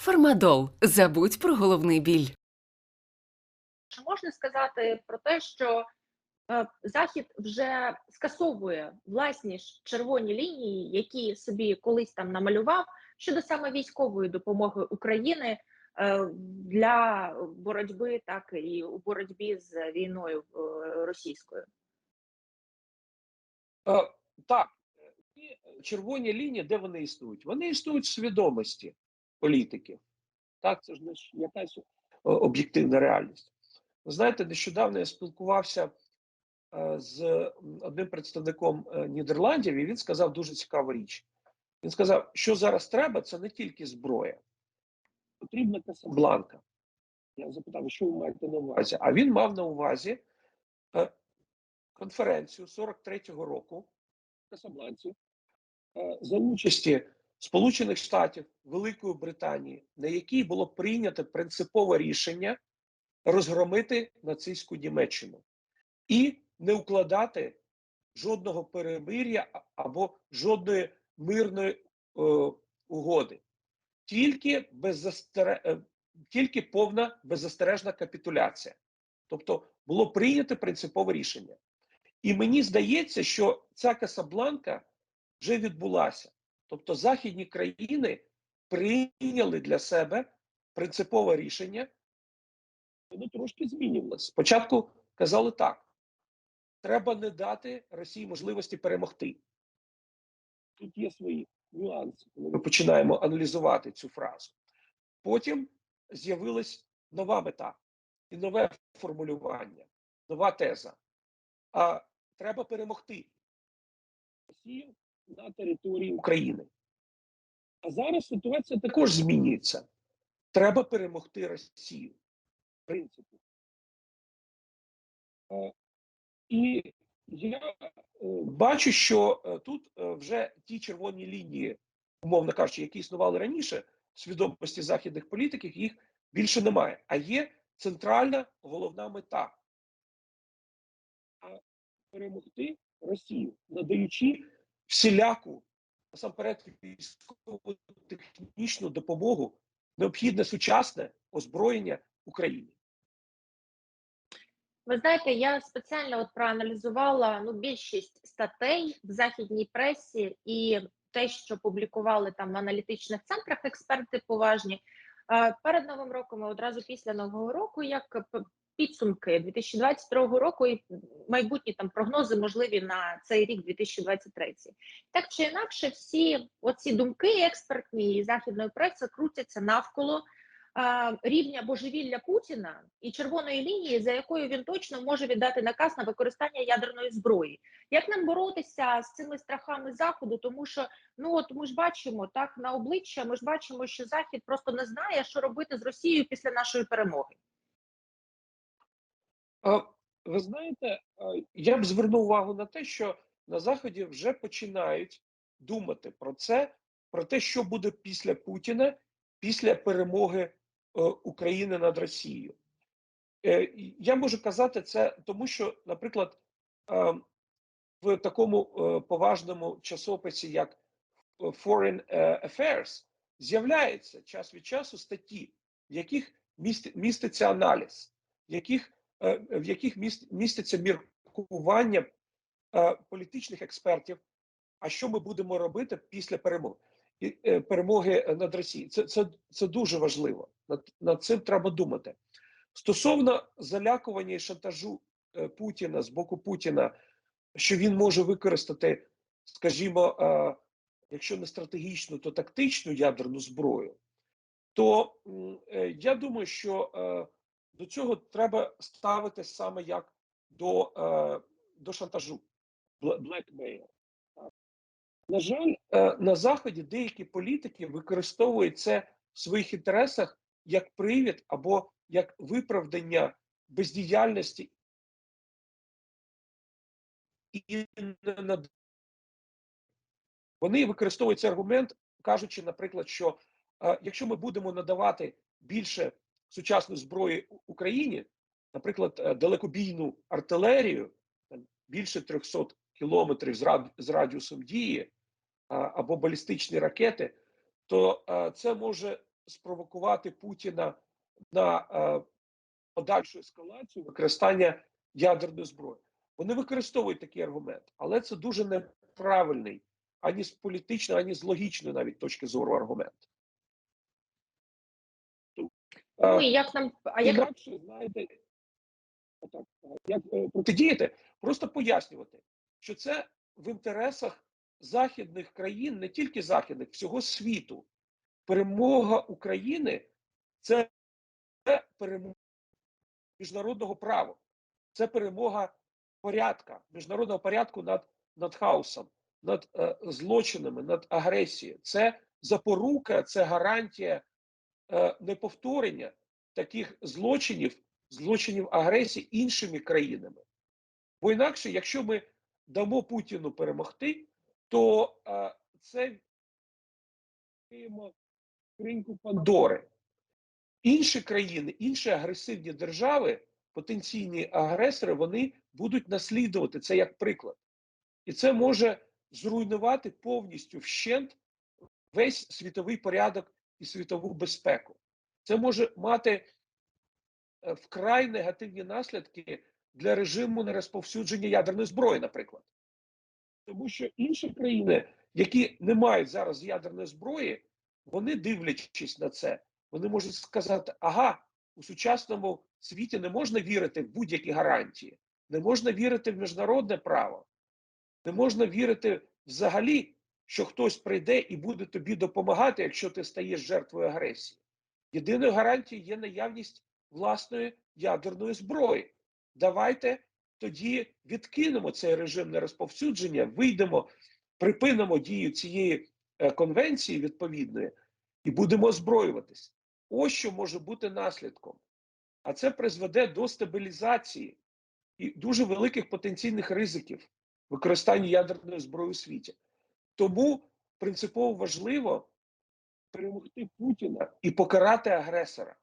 Фармадол. Забудь про головний біль. Чи можна сказати про те, що е, Захід вже скасовує власні ж червоні лінії, які собі колись там намалював щодо саме військової допомоги України е, для боротьби, так і у боротьбі з війною е, російською? Так, червоні лінії, де вони існують? Вони існують в свідомості політиків. Так, це ж не якась е, об'єктивна реальність. Ви знаєте, нещодавно я спілкувався е, з одним представником е, Нідерландів, і він сказав дуже цікаву річ. Він сказав, що зараз треба, це не тільки зброя, потрібна Касабланка. Я запитав, що ви маєте на увазі? А він мав на увазі конференцію 43-го року в Касабланці за участі Сполучених Штатів, Великої Британії, на якій було прийнято принципове рішення розгромити нацистську Німеччину і не укладати жодного перемир'я або жодної мирної е, угоди, тільки беззастере... е, тільки повна беззастережна капітуляція. Тобто було прийнято принципове рішення. І мені здається, що ця Касабланка вже відбулася. Тобто західні країни прийняли для себе принципове рішення, воно трошки змінювалося. Спочатку казали так: треба не дати Росії можливості перемогти. Тут є свої нюанси, коли ми починаємо аналізувати цю фразу. Потім з'явилась нова мета і нове формулювання, нова теза. А треба перемогти Росію на території України. А зараз ситуація також змінюється. Треба перемогти Росію. В принципі. Е, І я е, бачу, що е, тут вже ті червоні лінії, умовно кажучи, які існували раніше в свідомості західних політиків, їх більше немає. А є центральна головна мета перемогти Росію, надаючи всіляку насамперед військову технічну допомогу, необхідне сучасне озброєння Україні. Ви знаєте, я спеціально от проаналізувала ну, більшість статей в західній пресі і те, що публікували там в аналітичних центрах експерти поважні. Е, Перед новим роком і одразу після нового року, як підсумки 2022 року і майбутні там прогнози можливі на цей рік 2023. Так чи інакше, всі оці думки експертні і західної преси крутяться навколо а, рівня божевілля Путіна і червоної лінії, за якою він точно може віддати наказ на використання ядерної зброї. Як нам боротися з цими страхами заходу? Тому що ну от ми ж бачимо так на обличчя. Ми ж бачимо, що захід просто не знає, що робити з Росією після нашої перемоги. Ви знаєте, я б звернув увагу на те, що на Заході вже починають думати про це, про те, що буде після Путіна, після перемоги е, України над Росією. Е, Я можу казати це тому, що, наприклад, в такому е, поважному часописі, як Foreign Affairs, з'являється час від часу статті, в яких міститься аналіз, в яких в яких міст- міститься міркування е, політичних експертів, а що ми будемо робити після перемоги е, перемоги над Росією. Це, це, це дуже важливо. Над, над цим треба думати. Стосовно залякування і шантажу е, Путіна з боку Путіна, що він може використати, скажімо, е, якщо не стратегічну, то тактичну ядерну зброю, то е, я думаю, що е, до цього треба ставити саме як до, е, до шантажу, бл- blackmail. Так. На жаль, е, на Заході деякі політики використовують це в своїх інтересах як привід або як виправдання бездіяльності і не вони використовують цей аргумент, кажучи, наприклад, що е, якщо ми будемо надавати більше сучасної зброї Україні, наприклад, е, далекобійну артилерію, більше 300 кілометрів з радіусом дії, або балістичні ракети, то е, це може спровокувати Путіна на е, подальшу ескалацію використання ядерної зброї. Вони використовують такий аргумент, але це дуже неправильний ані з політичної, ані з логічної навіть точки зору аргумент. Ну і як нам а як Інакше, знаєте, отак, як е, протидіяти, просто пояснювати, що це в інтересах західних країн, не тільки західних, всього світу. Перемога України це перемога міжнародного права, це перемога порядка, міжнародного порядку над, над хаосом, над е, злочинами, над агресією. Це запорука, це гарантія неповторення таких злочинів, злочинів агресії іншими країнами. Бо інакше, якщо ми дамо Путіну перемогти, то е, це відкриємо Пандори. Інші країни, інші агресивні держави, потенційні агресори, вони будуть наслідувати це як приклад. І це може зруйнувати повністю вщент весь світовий порядок і світову безпеку. Це може мати е, вкрай негативні наслідки для режиму нерозповсюдження ядерної зброї, наприклад. Тому що інші країни, які не мають зараз ядерної зброї, вони дивлячись на це, вони можуть сказати: ага, у сучасному світі не можна вірити в будь-які гарантії, не можна вірити в міжнародне право, не можна вірити взагалі, що хтось прийде і буде тобі допомагати, якщо ти стаєш жертвою агресії. Єдиною гарантією є наявність власної ядерної зброї. Давайте тоді відкинемо цей режим нерозповсюдження, вийдемо, припинимо дію цієї е, конвенції відповідної і будемо озброюватись. Ось що може бути наслідком. А це призведе до стабілізації і дуже великих потенційних ризиків використання ядерної зброї у світі. Тому принципово важливо перемогти Путіна і покарати агресора.